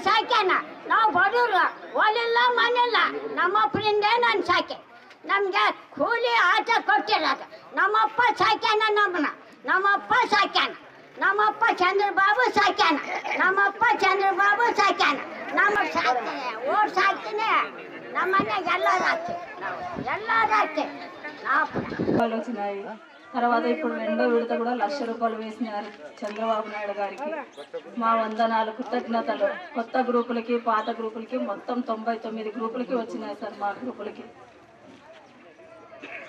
ಸಾಕ್ಯಾನ ನಾವು ಬಡವರು ಹೊಲಿಲ್ಲ ಮನೆಲ್ಲ ನಮ್ಮಪ್ಪನಿಂದ ನಾನು ಸಾಕೆ ನಮಗೆ ಕೂಲಿ ಆಟ ಕೊಟ್ಟಿಲ್ಲ ನಮ್ಮಪ್ಪ ಸಾಕ್ಯಾನ ನಮ್ಮನ್ನ. ನಮ್ಮಪ್ಪ ಸಾಕ್ಯಾನ ನಮ್ಮಪ್ಪ ಚಂದ್ರಬಾಬು ಸಾಕ್ಯಾನ ನಮ್ಮಪ್ಪ ಚಂದ್ರಬಾಬು ಸಾಕ್ಯಾನ ನಮ್ಮ ಸಾಕ್ತಾನೆ ಓಡ್ ಸಾಕ್ತೀನಿ ನಮ್ಮನೆ ಎಲ್ಲರೂ ಹಾಕ್ತೀವಿ ನಾವು ಎಲ್ಲರೂ తర్వాత ఇప్పుడు రెండో విడత కూడా లక్ష రూపాయలు వేసినారు చంద్రబాబు నాయుడు గారికి. మా వందనాలు కృతజ్ఞతలు. కొత్త గ్రూపులకి పాత గ్రూపులకి మొత్తం తొంభై తొమ్మిది గ్రూపులకి వచ్చినాయి సార్ మా గ్రూపులకి.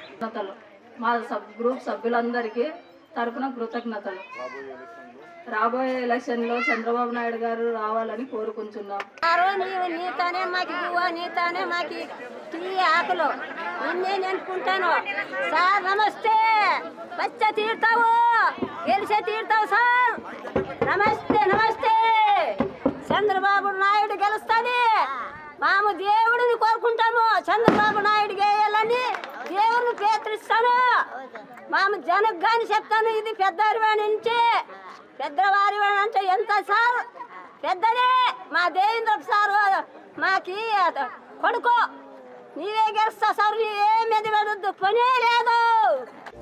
కృతజ్ఞతలు. మా సబ్ గ్రూప్ సభ్యులందరికీ తరపున కృతజ్ఞతలు. రాబోయే ఎలక్షన్లో చంద్రబాబు నాయుడు గారు రావాలని కోరుకుంటున్నాం. నీవు నీతోనే మాకు గువ్వ నీతోనే మాకు టీ ఆకులు సార్ నమస్తే! వచ్చే తీరుతావు గెలిచే తీరుతావు సార్. నమస్తే నమస్తే. చంద్రబాబు నాయుడు గెలుస్తాని మాము దేవుడిని కోరుకుంటాము. చంద్రబాబు నాయుడు గేయాలని దేవుడిని పేత్రిస్తాను మాము జనకు కానీ చెప్తాను. ఇది పెద్దవారి నుంచి. పెద్దవారి అంటే ఎంత సార్? పెద్దదే. మా దేవేంద్ర సారు మాకి కొడుకు. నీవే గెలుస్తా సార్. నీవే ఎదురు వెళ్ళొద్దు